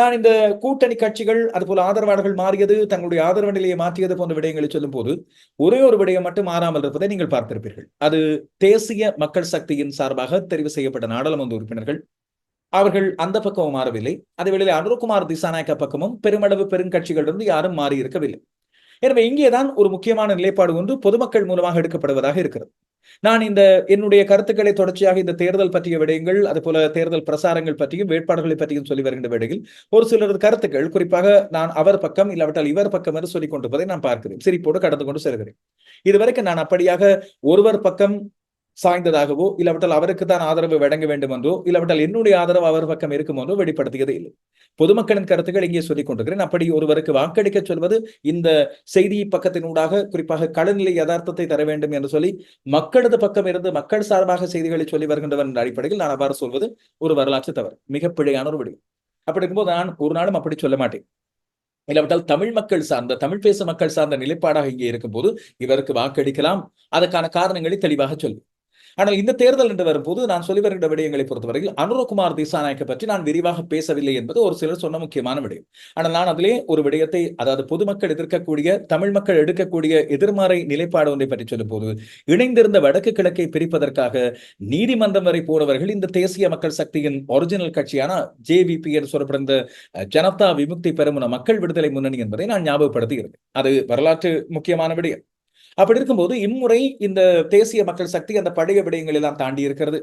நான் இந்த கூட்டணி கட்சிகள் அதுபோல ஆதரவாளர்கள் மாறியது தங்களுடைய ஆதரவு நிலையை மாற்றியது போன்ற விடயங்களை சொல்லும் போது ஒரே ஒரு விடயம் மட்டும் மாறாமல் இருப்பதை நீங்கள் பார்த்திருப்பீர்கள். அது தேசிய மக்கள் சக்தியின் சார்பாக தெரிவு செய்யப்பட்ட நாடாளுமன்ற உறுப்பினர்கள். அவர்கள் அந்த பக்கமும் மாறவில்லை. அதே வேளையில் அனுரகுமார் திசாநாயக்க பக்கமும் பெருமளவு பெருங்கட்சிகளிலிருந்து யாரும் மாறி இருக்கவில்லை எனவே இங்கேதான் ஒரு முக்கியமான நிலைப்பாடு ஒன்று பொதுமக்கள் மூலமாக எடுக்கப்படுவதாக இருக்கிறது. நான் இந்த என்னுடைய கருத்துக்களை தொடர்ச்சியாக இந்த தேர்தல் பற்றிய விடயங்கள் அதுபோல தேர்தல் பிரசாரங்கள் பற்றியும் வேட்பாளர்களை பற்றியும் சொல்லி வருகின்ற விடையில் ஒரு சிலரது கருத்துக்கள் குறிப்பாக நான் அவர் பக்கம் இல்லாவிட்டால் இவர் பக்கம் என்று சொல்லிக் கொண்டிருப்பதை நான் பார்க்கிறேன். சிரிப்போடு கடந்து கொண்டு செல்கிறேன். இதுவரைக்கும் நான் அப்படியாக ஒருவர் பக்கம் சாய்ந்ததாகவோ இல்லாவிட்டால் அவருக்கு தான் ஆதரவு வழங்க வேண்டும் என்றோ இல்லாவிட்டால் என்னுடைய ஆதரவு அவர் பக்கம் இருக்கும் என்றோ வெளிப்படுத்தியதே இல்லை. பொதுமக்களின் கருத்துக்கள் இங்கே சொல்லிக் கொண்டிருக்கிறேன். அப்படி ஒருவருக்கு வாக்களிக்க சொல்வது இந்த செய்தி பக்கத்தினூடாக குறிப்பாக களநிலை யதார்த்தத்தை தர வேண்டும் என்று சொல்லி மக்களது பக்கம் இருந்து மக்கள் சார்பாக செய்திகளை சொல்லி வருகின்றவன் என்ற அடிப்படையில் நான் அவ்வாறு சொல்வது ஒரு வரலாற்று தவறு மிக பிழையான ஒரு விடயம் அப்படி இருக்கும்போது நான் ஒரு நாளும் அப்படி சொல்ல மாட்டேன். இல்லாவிட்டால் தமிழ் மக்கள் சார்ந்த தமிழ் பேசும் மக்கள் சார்ந்த நிலைப்பாடாக இங்கே இருக்கும்போது இவருக்கு வாக்களிக்கலாம். அதற்கான காரணங்களை தெளிவாக சொல்லு. ஆனால் இந்த தேர்தல் என்று வரும்போது நான் சொல்லி வருகின்ற விடயங்களை பொறுத்தவரையில் அனுரகுமார் திசாநாயக்கை பற்றி நான் விரிவாக பேசவில்லை என்பது ஒரு சிலர் சொன்ன முக்கியமான விடயம். ஆனால் நான் அதிலே ஒரு விடயத்தை அதாவது பொதுமக்கள் எதிர்க்கக்கூடிய தமிழ் மக்கள் எடுக்கக்கூடிய எதிர்மறை நிலைப்பாடு ஒன்றை பற்றி சொல்லும் போது இணைந்திருந்த வடக்கு கிழக்கை பிரிப்பதற்காக நீதிமன்றம் வரை போறவர்கள் இந்த தேசிய மக்கள் சக்தியின் ஒரிஜினல் கட்சியான ஜேவிபி என்று சொல்லப்படுந்த ஜனதா விமுக்தி பெருமுன மக்கள் விடுதலை முன்னணி என்பதை நான் ஞாபகப்படுத்துகிறேன் அது வரலாற்று முக்கியமான விடயம். அப்படி இருக்கும்போது இம்முறை இந்த தேசிய மக்கள் சக்தி அந்த பழைய விடயங்கள் எல்லாம் தாண்டி இருக்கிறது.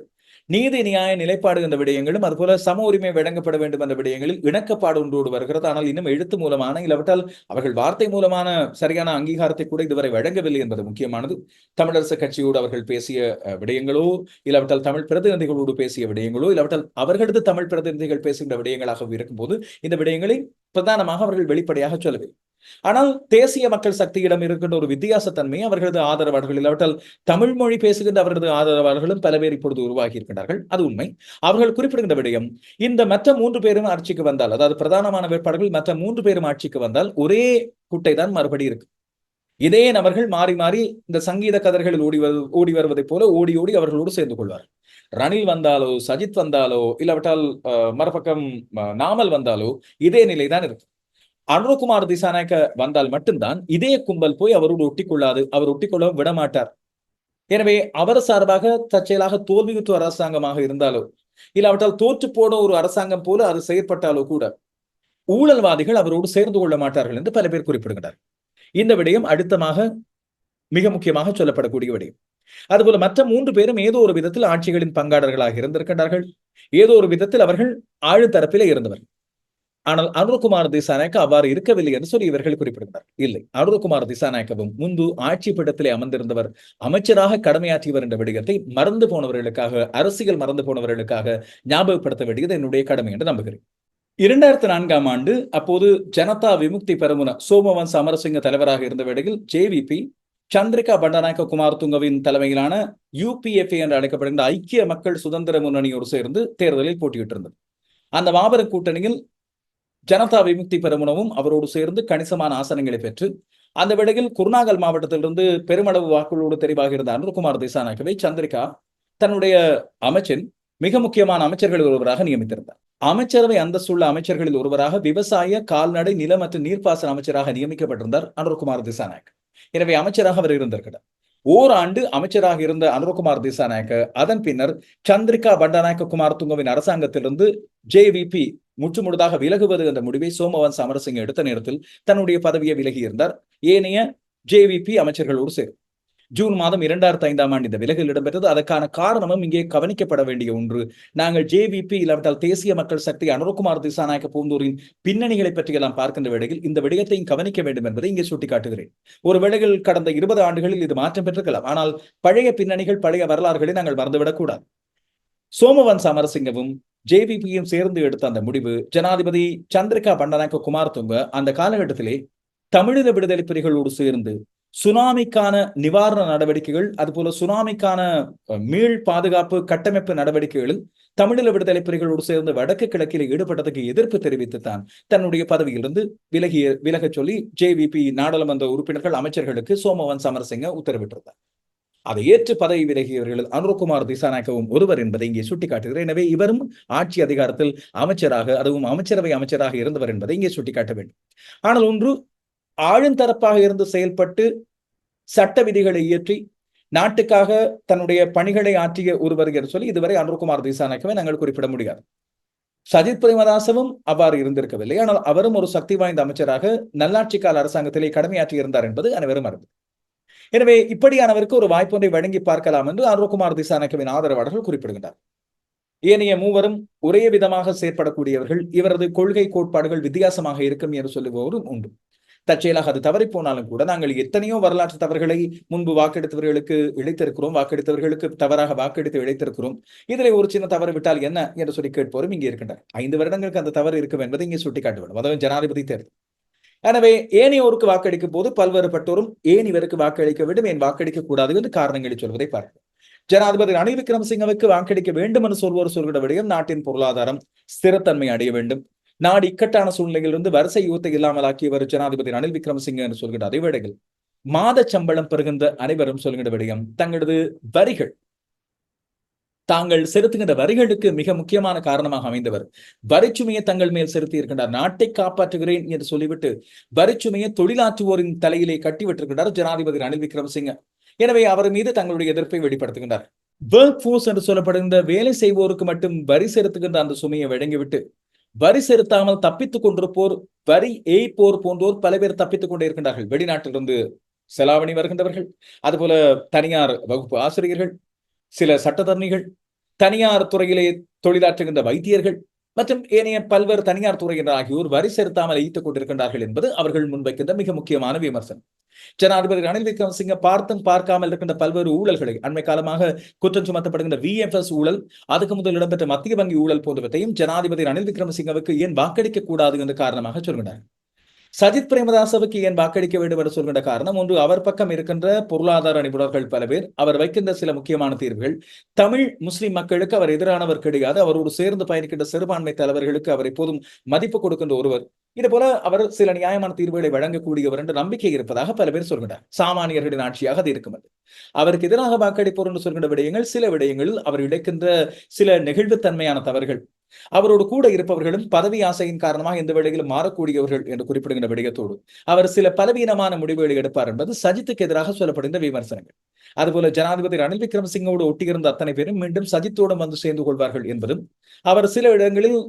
நீதி நியாய நிலைப்பாடு என்ற விடயங்களும் அதுபோல சம உரிமை வழங்கப்பட வேண்டும் என்ற விடயங்களில் இணக்கப்பாடு ஒன்றோடு வருகிறது. ஆனால் இன்னும் எழுத்து மூலமான இல்லாவிட்டால் அவர்கள் வார்த்தை மூலமான சரியான அங்கீகாரத்தை கூட இதுவரை வழங்கவில்லை என்பது முக்கியமானது. தமிழரசு கட்சியோடு அவர்கள் பேசிய விடயங்களோ இல்லாவிட்டால் தமிழ் பிரதிநிதிகளோடு பேசிய விடயங்களோ இல்லாவிட்டால் அவர்களது தமிழ் பிரதிநிதிகள் பேசுகின்ற விடயங்களாக இருக்கும்போது இந்த விடயங்களை பிரதானமாக அவர்கள் வெளிப்படையாக சொல்லவில்லை. ஆனால் தேசிய மக்கள் சக்தியிடம் இருக்கின்ற ஒரு வித்தியாசத்தன்மை அவர்களது ஆதரவாளர்கள் இல்லாவிட்டால் தமிழ் மொழி பேசுகின்ற அவரது ஆதரவாளர்களும் பல பேர் இப்பொழுது உருவாகி இருக்கின்றார்கள். அது உண்மை. அவர்கள் குறிப்பிடுகின்ற விடயம் இந்த மற்ற மூன்று பேரும் ஆட்சிக்கு வந்தால் அதாவது பிரதானமான வேட்பாளர்கள் மற்ற மூன்று பேரும் ஆட்சிக்கு வந்தால் ஒரே குட்டை தான் மறுபடி இருக்கு. இதே நபர்கள் மாறி மாறி இந்த சங்கீத கதர்களில் ஓடி வரு ஓடி வருவதைப் போல ஓடி ஓடி அவர்களோடு சேர்ந்து கொள்வார் ரணில் வந்தாலோ சஜித் வந்தாலோ இல்லாவிட்டால் மறுபக்கம் நாமல் வந்தாலோ இதே நிலை தான் இருக்கு. அனுரகுமார் திசாநாயக்க வந்தால் மட்டும்தான் இதே கும்பல் போய் அவரோடு ஒட்டிக்கொள்ளாது அவர் ஒட்டிக்கொள்ள விடமாட்டார். எனவே அவர் சார்பாக தற்செயலாக தோல்வியுற்ற அரசாங்கமாக இருந்தாலோ இல்லாவிட்டால் தோற்று போன ஒரு அரசாங்கம் போல அது செயற்பட்டாலோ கூட ஊழல்வாதிகள் அவரோடு சேர்ந்து கொள்ள மாட்டார்கள் என்று பல பேர் குறிப்பிடுகிறார் இந்த விடயம் அடுத்தமாக மிக முக்கியமாக சொல்லப்படக்கூடிய விடயம். அதுபோல மற்ற மூன்று பேரும் ஏதோ ஒரு விதத்தில் ஆட்சிகளின் பங்காளர்களாக இருந்திருக்கின்றார்கள். ஏதோ ஒரு விதத்தில் அவர்கள் ஆழ்தரப்பிலே இருந்தவர்கள். ஆனால் அனுரகுமார் திசாநாயக்க அவ்வாறு இருக்கவில்லை என்று சொல்லி இவர்கள் குறிப்பிடுகிறார். இல்லை அனுரகுமார் திசாநாயக்கவும் முன்பு ஆட்சி பீடத்திலே அமர்ந்திருந்தவர் அமைச்சராக கடமையாற்றியவர் என்ற விடயத்தை மறந்து போனவர்களுக்காக அரசியல் மறந்து போனவர்களுக்காக ஞாபகப்படுத்த வேண்டியது என்னுடைய கடமை என்று நம்புகிறேன். இரண்டாயிரத்தி நான்காம் ஆண்டு அப்போது ஜனதா விமுக்தி பெருமுன சோமவன்ச அமரசிங்க தலைவராக இருந்த வேளையில் ஜேவிபி சந்திரிகா பண்டநாயக்க குமார் துங்கவின் தலைமையிலான யூபிஎஃப்ஏ என்று அழைக்கப்படுகின்ற ஐக்கிய மக்கள் சுதந்திர முன்னணியோடு சேர்ந்து தேர்தலில் போட்டியிட்டிருந்தது. அந்த மாபெரும் கூட்டணியில் ஜனதா விமுக்தி பெருமனவும் அவரோடு சேர்ந்து கணிசமான ஆசனங்களை பெற்று அந்த வேளையில் குருநாகல் மாவட்டத்திலிருந்து பெருமளவு வாக்குகளோடு தெரிவாக இருந்த அனுர்குமார் திசாநாயக்கவை சந்திரிகா தன்னுடைய அமைச்சின் மிக முக்கியமான அமைச்சர்களில் ஒருவராக நியமித்திருந்தார். அமைச்சரவை அந்தஸ்துள்ள அமைச்சர்களில் ஒருவராக விவசாய கால்நடை நில மற்றும் நீர்ப்பாசன அமைச்சராக நியமிக்கப்பட்டிருந்தார் அனுர்குமார் திசாநாயக் எனவே அமைச்சராக அவர் இருந்திருக்கிறார். ஓராண்டு அமைச்சராக இருந்த அனுரகுமார் திசாநாயக்க அதன் பின்னர் சந்திரிகா பண்டாநாயக்க குமார் துங்கவின் அரசாங்கத்திலிருந்து ஜேவிபி முற்றுமுழுதாக விலகுவது என்ற முடிவை சோமவன் சமரசிங்க எடுத்த நேரத்தில் தன்னுடைய பதவியை விலகி இருந்தார் ஏனைய ஜேவிபி அமைச்சர்களோடு சேரும் ஜூன் மாதம் இரண்டாயிரத்தி ஐந்தாம் ஆண்டு இந்த விலகல் இடம்பெற்றது. அதற்கான காரணமும் இங்கே கவனிக்கப்பட வேண்டிய ஒன்று. நாங்கள் ஜேவிபி இல்லாவிட்டால் தேசிய மக்கள் சக்தி அனுரகுமார் திசாநாயக்க பூந்தூரின் பின்னணிகளை பற்றி எல்லாம் பார்க்கின்ற வேளையில் இந்த விடயத்தையும் கவனிக்க வேண்டும் என்பதை இங்கே சுட்டிக்காட்டுகிறேன். ஒரு வேளையில் கடந்த இருபது ஆண்டுகளில் இது மாற்றம் பெற்றிருக்கலாம். ஆனால் பழைய பின்னணிகள் பழைய வரலாறுகளை நாங்கள் மறந்துவிடக் கூடாது சோமவன் சமரசிங்கவும் ஜேவிபியும் சேர்ந்து எடுத்த அந்த முடிவு ஜனாதிபதி சந்திரிகா பண்டநாயக்க குமார் துங்க அந்த காலகட்டத்திலே தமிழீழ விடுதலை புலிகளோடு சேர்ந்து சுனாமிக்கான நிவாரண நடவடிக்கைகள் அதுபோல சுனாமிக்கான மீள் பாதுகாப்பு கட்டமைப்பு நடவடிக்கைகளில் தமிழீழ விடுதலை புலிகளோடு சேர்ந்து வடக்கு கிழக்கில் ஈடுபட்டதுக்கு எதிர்ப்பு தெரிவித்து தான் தன்னுடைய பதவியிலிருந்து விலகிய விலக சொல்லி ஜேவிபி நாடாளுமன்ற உறுப்பினர்கள் அமைச்சர்களுக்கு சோமவன் சமரசிங்க உத்தரவிட்டிருந்தார். அதை ஏற்று பதவி விலகியவர்கள் அனுர்குமார் திசாநாயக்கவும் ஒருவர் என்பதை இங்கே சுட்டிக்காட்டுகிறார் எனவே இவரும் ஆட்சி அதிகாரத்தில் அமைச்சராக அதுவும் அமைச்சரவை அமைச்சராக இருந்தவர் என்பதை இங்கே சுட்டிக்காட்ட வேண்டும். ஆனால் ஒன்று ஆழுந்தரப்பாக இருந்து செயல்பட்டு சட்ட விதிகளை இயற்றி நாட்டுக்காக தன்னுடைய பணிகளை ஆற்றிய ஒருவர் என்று சொல்லி இதுவரை அனுர்குமார் திசாநாயக்கவை நாங்கள் குறிப்பிட முடியாது. சஜித் பிரேமதாசவும் அவ்வாறு இருந்திருக்கவில்லை. ஆனால் அவரும் ஒரு சக்தி வாய்ந்த அமைச்சராக நல்லாட்சி கால அரசாங்கத்திலே கடமையாற்றி இருந்தார் என்பது அனைவரும் அறிந்தது. எனவே இப்படியானவருக்கு ஒரு வாய்ப்பொன்றை வழங்கி பார்க்கலாம் என்று அருள்குமார் திசாநாயக்கவின் ஆதரவாளர்கள் குறிப்பிடுகின்றார். ஏனைய மூவரும் ஒரே விதமாக செயற்படக்கூடியவர்கள் இவரது கொள்கை கோட்பாடுகள் வித்தியாசமாக இருக்கும் என்று சொல்லுபவரும் உண்டு. தற்செயலாக அது தவறி போனாலும் கூட நாங்கள் எத்தனையோ வரலாற்று தவறுகளை முன்பு வாக்கெடுத்தவர்களுக்கு இழைத்திருக்கிறோம் வாக்கெடுத்தவர்களுக்கு தவறாக வாக்கெடுத்து இழைத்திருக்கிறோம். இதில் ஒரு சின்ன தவறு விட்டால் என்ன என்று சொல்லி கேட்போரும் இங்கே இருக்கின்றனர். ஐந்து வருடங்களுக்கு அந்த தவறு இருக்கும் என்பதை இங்கே சுட்டிக்காட்ட வேண்டும் அதாவது ஜனாதிபதி தேர்தல். எனவே ஏனையோருக்கு வாக்களிக்கும் போது பல்வேறுபட்டோரும் ஏனிவருக்கு வாக்களிக்க வேண்டும் ஏன் வாக்களிக்க கூடாது என்று காரணங்களை சொல்வதை பார்க்கிறோம் ஜனாதிபதி ரணில் விக்ரமசிங்கவுக்கு வாக்களிக்க வேண்டும் என்று சொல்வோர் சொல்கிற விடயம் நாட்டின் பொருளாதாரம் ஸ்திரத்தன்மை அடைய வேண்டும். நாடு இக்கட்டான சூழ்நிலையிலிருந்து வரிசை யூத்தை இல்லாமலாக்கியவர் ஜனாதிபதி ரணில் விக்ரமசிங்க என்று சொல்கிற அதே வேளைகள் மாத சம்பளம் பெறுகின்ற அனைவரும் சொல்கிற விடயம் தங்களது வரிகள். தாங்கள் செலுத்துகின்ற வரிகளுக்கு மிக முக்கியமான காரணமாக அமைந்தவர். வரிச்சுமையை தங்கள் மேல் செலுத்தி இருக்கின்றார் நாட்டை காப்பாற்றுகிறேன் என்று சொல்லிவிட்டு வரிச்சுமையை தொழிலாற்றுவோரின் தலையிலே கட்டிவிட்டிருக்கின்றார் ஜனாதிபதி ரணில் விக்ரமசிங்க. எனவே அவர் மீது தங்களுடைய எதிர்ப்பை வெளிப்படுத்துகின்றார். ஒர்க் ஃபோர்ஸ் என்று சொல்லப்படுகின்ற வேலை செய்வோருக்கு மட்டும் வரி செலுத்துகின்ற அந்த சுமையை வழங்கிவிட்டு வரி செலுத்தாமல் தப்பித்துக் கொண்டிருப்போர் வரி ஏய்ப்போர் போன்றோர் பல பேர் தப்பித்துக் கொண்டே இருக்கின்றார்கள். வெளிநாட்டிலிருந்து செலாவணி வருகின்றவர்கள். அதுபோல தனியார் வகுப்பு ஆசிரியர்கள் சில சட்டத்தரணிகள் தனியார் துறையிலே தொழிலாற்றுகின்ற வைத்தியர்கள் மற்றும் ஏனைய பல்வேறு தனியார் துறையினர் ஆகியோர் வரி செலுத்தாமல் ஈட்டுக் கொண்டிருக்கின்றார்கள் என்பது அவர்கள் முன்வைக்கின்ற மிக முக்கியமான விமர்சனம். ஜனாதிபதி ரணில் விக்ரமசிங்க பார்த்தும் பார்க்காமல் இருக்கின்ற பல்வேறு ஊழல்களை அண்மை காலமாக குற்றம் சுமத்தப்படுகின்ற விஎஃப்எஸ் ஊழல் அதுக்கு முதல் இடம்பெற்ற மத்திய வங்கி ஊழல் போன்றவற்றையும் ஜனாதிபதி ரணில் விக்ரமசிங்கவுக்கு ஏன் வாக்களிக்க கூடாது என்று காரணமாக சொல்கிறார். சஜித் பிரேமதாசவுக்கு ஏன் வாக்களிக்க வேண்டும் என்று சொல்கின்ற காரணம் ஒன்று அவர் பக்கம் இருக்கின்ற பொருளாதார நிபுணர்கள் பல பேர் அவர் வைக்கின்ற சில முக்கியமான தீர்வுகள் தமிழ் முஸ்லிம் மக்களுக்கு அவர் எதிரானவர் கிடையாது அவரோடு சேர்ந்து பயணிக்கின்ற சிறுபான்மை தலைவர்களுக்கு அவர் எப்போதும் மதிப்பு கொடுக்கின்ற ஒருவர். இது போல அவர் சில நியாயமான தீர்வுகளை வழங்கக்கூடியவர் என்று நம்பிக்கை இருப்பதாக பல பேர் சொல்கின்றார் சாமானியர்களின் ஆட்சியாக அது இருக்கும் அவருக்கு எதிராக வாக்களிப்போர் என்று சொல்கின்ற விடயங்கள் சில விடயங்களில் அவர் இழைக்கின்ற சில நெகிழ்வுத்தன்மையான தவறுகள் அவரோடு கூட இருப்பவர்களும் பதவி ஆசையின் காரணமாக எந்த வேளையிலும் மாறக்கூடியவர்கள் என்று குறிப்பிடுகின்ற விடயத்தோடு அவர் சில பலவீனமான முடிவுகளை எடுப்பார் என்பது சஜித்துக்கு எதிராக சொல்லப்படுகின்ற விமர்சனங்கள். அதுபோல ஜனாதிபதி ரணில் விக்ரமசிங்கோடு ஒட்டியிருந்த அத்தனை பேரும் மீண்டும் சஜித்தோடும் வந்து சேர்ந்து கொள்வார்கள் என்பதும் அவர் சில இடங்களில்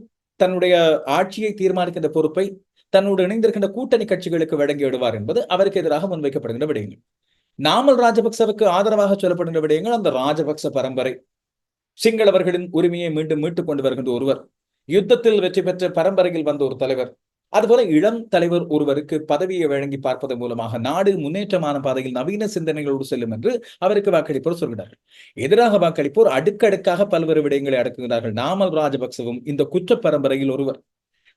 தன்னுடைய ஆட்சியை தீர்மானிக்கின்ற பொறுப்பை தன்னோடு இணைந்திருக்கின்ற கூட்டணி கட்சிகளுக்கு வழங்கி விடுவார் என்பது அவருக்கு எதிராக முன்வைக்கப்படுகின்ற விடயங்கள். நாமல் ராஜபக்சவுக்கு ஆதரவாக சொல்லப்படுகின்ற விடயங்கள் அந்த ராஜபக்ச பரம்பரை. சிங்களவர்களின் உரிமையை மீண்டும் மீட்டுக் கொண்டு வருகின்ற ஒருவர் யுத்தத்தில் வெற்றி பெற்ற பரம்பரையில் வந்த ஒரு தலைவர் அதுபோல இளம் தலைவர் ஒருவருக்கு பதவியை வழங்கி பார்ப்பதன் மூலமாக நாடு முன்னேற்றமான பாதையில் நவீன சிந்தனைகளோடு செல்லும் என்று அவருக்கு வாக்களிப்போர் சொல்கிறார்கள். எதிராக வாக்களிப்போர் அடுக்கடுக்காக பல்வேறு விடயங்களை அடக்குகிறார்கள். நாமல் ராஜபக்சவும் இந்த குற்ற பரம்பரையில் ஒருவர்.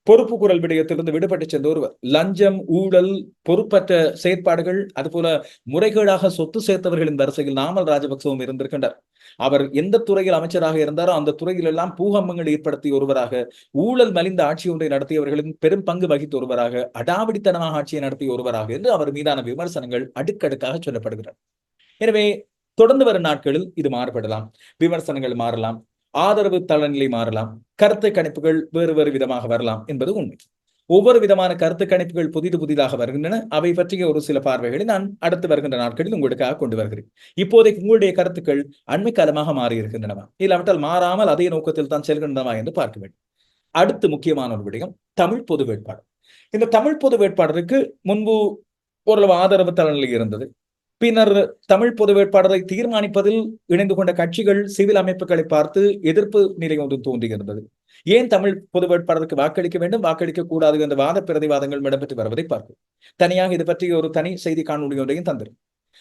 பொறுப்பு குரல் விடயத்திலிருந்து விடுபட்டு சென்ற ஒருவர். லஞ்சம் ஊழல் பொறுப்பற்ற செயற்பாடுகள் அதுபோல முறைகேடாக சொத்து சேர்த்தவர்களின் வரிசையில் நாமல் ராஜபக்சவும் இருந்திருக்கின்றார். அவர் எந்த துறையில் அமைச்சராக இருந்தாரோ அந்த துறையில் எல்லாம் பூகம்பங்கள் ஏற்படுத்திய ஒருவராக ஊழல் மலிந்த ஆட்சி ஒன்றை நடத்தியவர்களின் பெரும் பங்கு வகித்த ஒருவராக அடாவடித்தனமாக ஆட்சியை நடத்திய ஒருவராக என்று அவர் மீதான விமர்சனங்கள் அடுக்கடுக்காக சொல்லப்படுகிறார் எனவே தொடர்ந்து வரும் நாட்களில் இது மாறுபடலாம். விமர்சனங்கள் மாறலாம். ஆதரவு தளநிலை மாறலாம். கருத்து கணிப்புகள் வேறு வேறு விதமாக வரலாம் என்பது உண்மை. ஒவ்வொரு விதமான கருத்து கணிப்புகள் புதிது புதிதாக வருகின்றன. அவை பற்றிய ஒரு சில பார்வைகளை நான் அடுத்து வருகின்ற நாட்களில் உங்களுக்காக கொண்டு வருகிறேன். இப்போதைக்கு உங்களுடைய கருத்துக்கள் அண்மை காலமாக மாறி இருக்கின்றனவா? இல்லாவிட்டால் மாறாமல் அதே நோக்கத்தில் தான் செல்கின்றனவா என்று பார்க்க வேண்டும். அடுத்து முக்கியமான ஒரு விடயம் தமிழ் பொது வேட்பாளர். இந்த தமிழ் பொது வேட்பாளருக்கு முன்பு ஓரளவு ஆதரவு தளநிலை இருந்தது. பின்னர் தமிழ் பொது வேட்பாளரை தீர்மானிப்பதில் இணைந்து கொண்ட கட்சிகள் சிவில் அமைப்புகளை பார்த்து எதிர்ப்பு நிலை ஒன்று தோன்றியிருந்தது ஏன் தமிழ் பொது வேட்பாளருக்கு வாக்களிக்க வேண்டும் வாக்களிக்க கூடாது என்ற வாத பிரதிவாதங்கள் இடம்பெற்று வருவதை பார்க்கும் தனியாக இது பற்றி ஒரு தனி செய்தி காணொலி ஒன்றையும் தந்திரும்.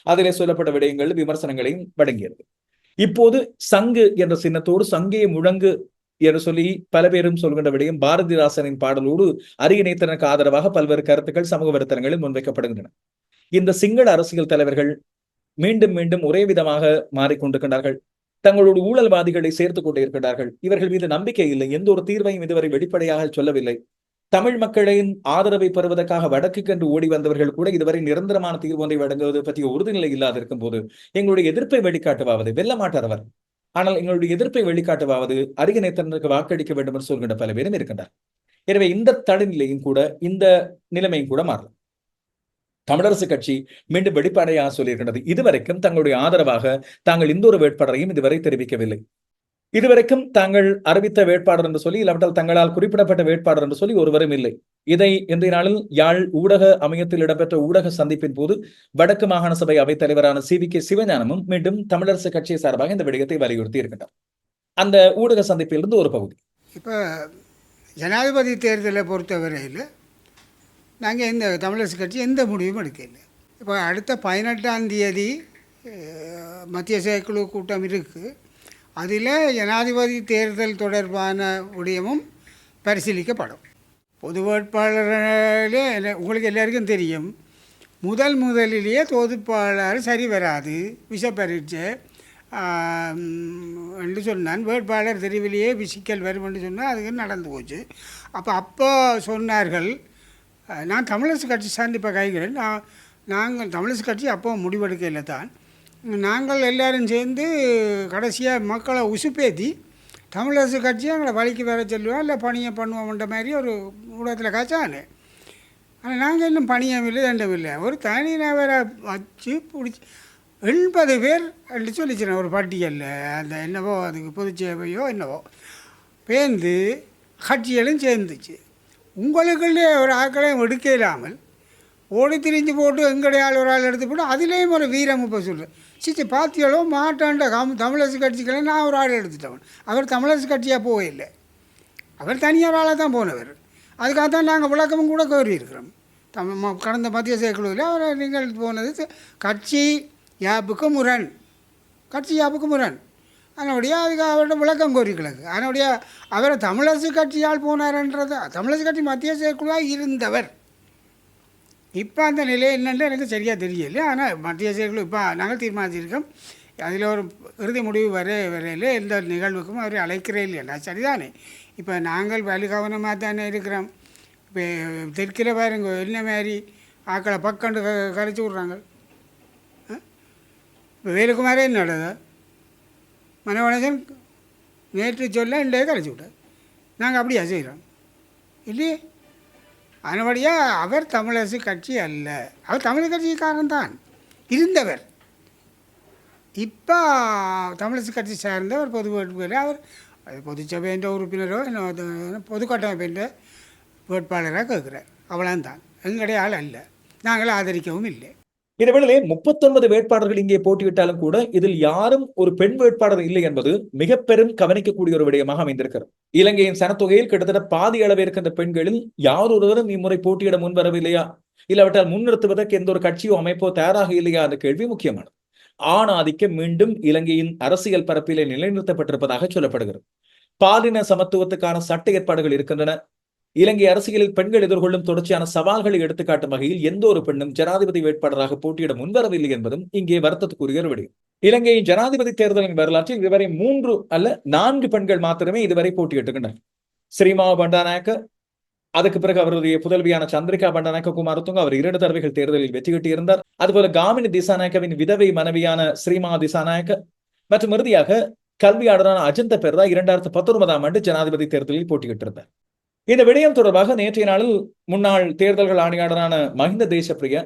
அதிலே சொல்லப்பட்ட விடயங்கள் விமர்சனங்களையும் வழங்கியது. இப்போது சங்கு என்ற சின்னத்தோடு சங்கே முழங்கு என்று சொல்லி பல பேரும் சொல்கின்ற விடயம் பாரதிதாசனின் பாடலோடு அரியணைத்தனுக்கு ஆதரவாக பல்வேறு கருத்துக்கள் சமூக வலைத்தளங்களில் முன்வைக்கப்படுகின்றன. இந்த சிங்கள அரசியல் தலைவர்கள் மீண்டும் மீண்டும் ஒரே விதமாக மாறிக்கொண்டிருக்கின்றார்கள். தங்களோட ஊழல்வாதிகளை சேர்த்துக் கொண்டிருக்கிறார்கள் இவர்கள் மீது நம்பிக்கை இல்லை. எந்த ஒரு தீர்வையும் இதுவரை வெளிப்படையாக சொல்லவில்லை. தமிழ் மக்களின் ஆதரவை பெறுவதற்காக வடக்குக்கு என்று ஓடி வந்தவர்கள் கூட இதுவரை நிரந்தரமான தீர்வு ஒன்றை வழங்குவது பற்றிய உறுதிநிலை இல்லாத இருக்கும் போது எங்களுடைய எதிர்ப்பை வெளிக்காட்டுவாவது? வெல்ல மாட்டார் அவர் ஆனால் எங்களுடைய எதிர்ப்பை வெளிக்காட்டுவாவது? அருக நேத்தனுக்கு வாக்களிக்க வேண்டும் என்று சொல்கின்ற பல பேரும் இருக்கின்றார் எனவே இந்த தடுநிலையும் கூட இந்த நிலைமையும் கூட மாறலாம். தமிழரசு கட்சி மீண்டும் வெளிப்படையாக சொல்லியிருக்கின்றது. இதுவரைக்கும் தங்களுடைய ஆதரவாக தாங்கள் இந்த ஒரு வேட்பாளரையும் இதுவரை தெரிவிக்கவில்லை. இதுவரைக்கும் தாங்கள் அறிவித்த வேட்பாளர் என்று சொல்லி இல்லாவிட்டால் தங்களால் குறிப்பிடப்பட்ட வேட்பாளர் என்று சொல்லி ஒருவரும் இல்லை. இதை இன்றைய நாளில் யாழ் ஊடக அமையத்தில் இடம்பெற்ற ஊடக சந்திப்பின் போது வடக்கு மாகாண சபை அவைத் தலைவரான சி வி கே சிவஞானமும் மீண்டும் தமிழரசு கட்சியை சார்பாக இந்த விடயத்தை வலியுறுத்தி இருக்கின்றார். அந்த ஊடக சந்திப்பிலிருந்து ஒரு பகுதி. இப்போ ஜனாதிபதி தேர்தலை பொறுத்தவரையில் நாங்கள் எந்த தமிழரசு கட்சி எந்த முடிவும் எடுக்கல. இப்போ அடுத்த பதினெட்டாம் தேதி மத்திய செயற்குழு கூட்டம் இருக்குது அதில் ஜனாதிபதி தேர்தல் தொடர்பான விடயமும் பரிசீலிக்கப்படும். பொது வேட்பாளர்களே உங்களுக்கு எல்லாருக்கும் தெரியும். முதல் முதலிலேயே தொதுப்பாளர் சரி வராது. விஷ பரீட்சை என்று சொன்னான். வேட்பாளர் தெருவிலேயே சிக்கல் வரும் என்று சொன்னால் அதுக்கு நடந்து போச்சு. அப்போ அப்போ சொன்னார்கள் நான் தமிழரசு கட்சி சார்ந்து இப்போ கைகிறேன் நான் நாங்கள் தமிழரசு கட்சி அப்போ முடிவெடுக்கையில் தான். நாங்கள் எல்லோரும் சேர்ந்து கடைசியாக மக்களை உசுப்பேத்தி தமிழரசு கட்சி எங்களை வழிக்கு வேற சொல்லுவோம் இல்லை பணியை பண்ணுவோம்ன்ற மாதிரி ஒரு ஊடகத்தில் காய்ச்சானே ஆனால் நாங்கள் இன்னும் பணியும் இல்லை தண்டம் இல்லை. ஒரு தனி நபரை வச்சு பிடிச்சி எண்பது பேர் என்று சொல்லிச்சினேன் ஒரு பட்டியலில் அந்த என்னவோ அதுக்கு புதுச்சேவையோ என்னவோ பேர்ந்து கட்சிகளும் சேர்ந்துச்சு. உங்களுக்குள்ளே ஒரு ஆக்களையும் எடுக்க இல்லாமல் ஓடி திரிஞ்சு போட்டு எங்கடையால் ஆள் ஒரு ஆள் எடுத்து போட்டு அதுலேயும் ஒரு வீரம் இப்போ சொல்கிறேன் சிச்சி பாத்தியாலோ மாட்டாண்ட கம் தமிழரசு கட்சிக்கல நான் ஒரு ஆள் எடுத்துட்டவன். அவர் தமிழரசு கட்சியாக போகவில்லை. அவர் தனியார் ஆளாக தான் போனவர். அதுக்காக தான் நாங்கள் விளக்கமும் கூட கோரியிருக்கிறோம். தமிழ் ம- கடந்த மத்திய செயற்குழுவில் அவர் நீங்கள் போனது கட்சி யாப்புக்கு முரண். கட்சி யாப்புக்கு முரண். அதனுடைய அதுக்கு அவரோட விளக்கம் கோரிக்கிறது அதனுடைய அவரை தமிழரசு கட்சியால் போனார்ன்றது தமிழரசு கட்சி மத்திய செயற்குழுவாக இருந்தவர். இப்போ அந்த நிலை என்னென்று எனக்கு சரியாக தெரியல. ஆனால் மத்திய செயற்குழு இப்போ நாங்கள் தீர்மானிச்சிருக்கோம். அதில் ஒரு இறுதி முடிவு வர வரையில் எந்த நிகழ்வுக்கும் அவரை அழைக்கிறே இல்லையா. சரிதானே? இப்போ நாங்கள் வலு கவனமாக தானே இருக்கிறோம். இப்போ தெற்கில் பாருங்க என்ன மாதிரி ஆக்களை பக்கண்டு க கரைச்சி விட்றாங்க. இப்போ வேலுக்குமாரே என்னடா மனவனசன் நேற்று சொல்ல இன்றைய கரைச்சி விட்டார். நாங்கள் அப்படியா செய்கிறோம் இல்லையே? அதனபடியாக அவர் தமிழரசு கட்சி அல்ல. அவர் தமிழ் கட்சிக்காரன் தான். இருந்தவர். இப்போ தமிழரசு கட்சி சார்ந்தவர் பொது வேட்பாளர். அவர் அது பொதுச்சபைன்ற உறுப்பினரோ என்ன அது வேட்பாளராக கேட்குறார். அவ்வளோந்தான் எங்களுடைய ஆள் அல்ல. நாங்கள் ஆதரிக்கவும் இல்லை. இதேவேளை முப்பத்தொன்பது வேட்பாளர்கள் இங்கே போட்டியிட்டாலும் கூட இதில் யாரும் ஒரு பெண் வேட்பாளர் இல்லை என்பது மிக பெரும் கவனிக்கக்கூடிய ஒரு விடயமாக அமைந்திருக்கிறது. இலங்கையின் சனத்தொகையில் கிட்டத்தட்ட பாதி அளவு இருக்கின்ற பெண்களில் யார் ஒருவரும் இம்முறை போட்டியிட முன்வரவில்லையா? இல்லாவிட்டால் முன்னிறுத்துவதற்கு எந்த ஒரு கட்சியோ அமைப்போ தயாராக இல்லையா அந்த கேள்வி முக்கியமானது. ஆணாதிக்கம் மீண்டும் இலங்கையின் அரசியல் பரப்பிலே நிலைநிறுத்தப்பட்டிருப்பதாக சொல்லப்படுகிறது. பாலின சமத்துவத்துக்கான சட்ட ஏற்பாடுகள் இருக்கின்றன. இலங்கை அரசியலில் பெண்கள் எதிர்கொள்ளும் தொடர்ச்சியான சவால்களை எடுத்துக்காட்டும் வகையில் எந்த ஒரு பெண்ணும் ஜனாதிபதி வேட்பாளராக போட்டியிட முன்வரவில்லை என்பதும் இங்கே வருத்தத்துக்குரிய ஒரு விடயம். இலங்கையின் ஜனாதிபதி தேர்தலின் வரலாற்றில் இதுவரை மூன்று அல்ல நான்கு பெண்கள் மாத்திரமே இதுவரை போட்டியிட்டுகின்றனர். ஸ்ரீமா பண்டாநாயக்க அதுக்கு பிறகு அவருடைய புதல்வியான சந்திரிகா பண்டாநாயக்க குமாரத்துங்க அவர் இரண்டு தடவைகள் தேர்தலில் வெற்றி கிட்டியிருந்தார். அதுபோல காமினி திசாநாயக்கவின் விதவை மனைவியான ஸ்ரீமா திசாநாயக்க மற்றும் இறுதியாக கல்வியாளரான அஜந்த பெர்ரா இரண்டாயிரத்து பத்தொன்பதாம் ஆண்டு ஜனாதிபதி தேர்தலில் போட்டியிட்டிருந்தார். இந்த விடயம் தொடர்பாக நேற்றைய நாளில் முன்னாள் தேர்தல்கள் ஆணையாளரான மஹிந்த தேசப்பிரிய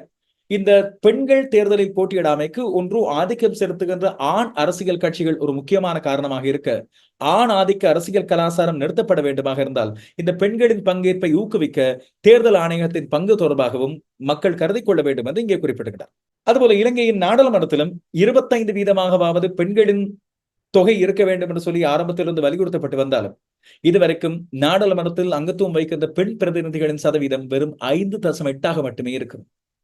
இந்த பெண்கள் தேர்தலில் போட்டியிடாமைக்கு ஒன்று ஆதிக்கம் செலுத்துகின்ற ஆண் அரசியல் கட்சிகள் ஒரு முக்கியமான காரணமாக இருக்க ஆண் ஆதிக்க அரசியல் கலாச்சாரம் நிறுத்தப்பட வேண்டுமாக இருந்தால் இந்த பெண்களின் பங்கேற்பை ஊக்குவிக்க தேர்தல் ஆணையத்தின் பங்கு தொடர்பாகவும் மக்கள் கருதி கொள்ள வேண்டும் என்று இங்கே குறிப்பிடுகிறார் அதுபோல இலங்கையின் நாடாளுமன்றத்திலும் இருபத்தைந்து வீதமாகவாவது பெண்களின் தொகை இருக்க வேண்டும் என்று சொல்லி ஆரம்பத்திலிருந்து வலியுறுத்தப்பட்டு வந்தாலும் இதுவரைக்கும் நாடாளுமன்றத்தில் அங்கத்துவம் வைக்கின்ற பெண் பிரதிநிதிகளின் சதவீதம் வெறும் ஐந்து தசம் எட்டாக மட்டுமே இருக்கும்.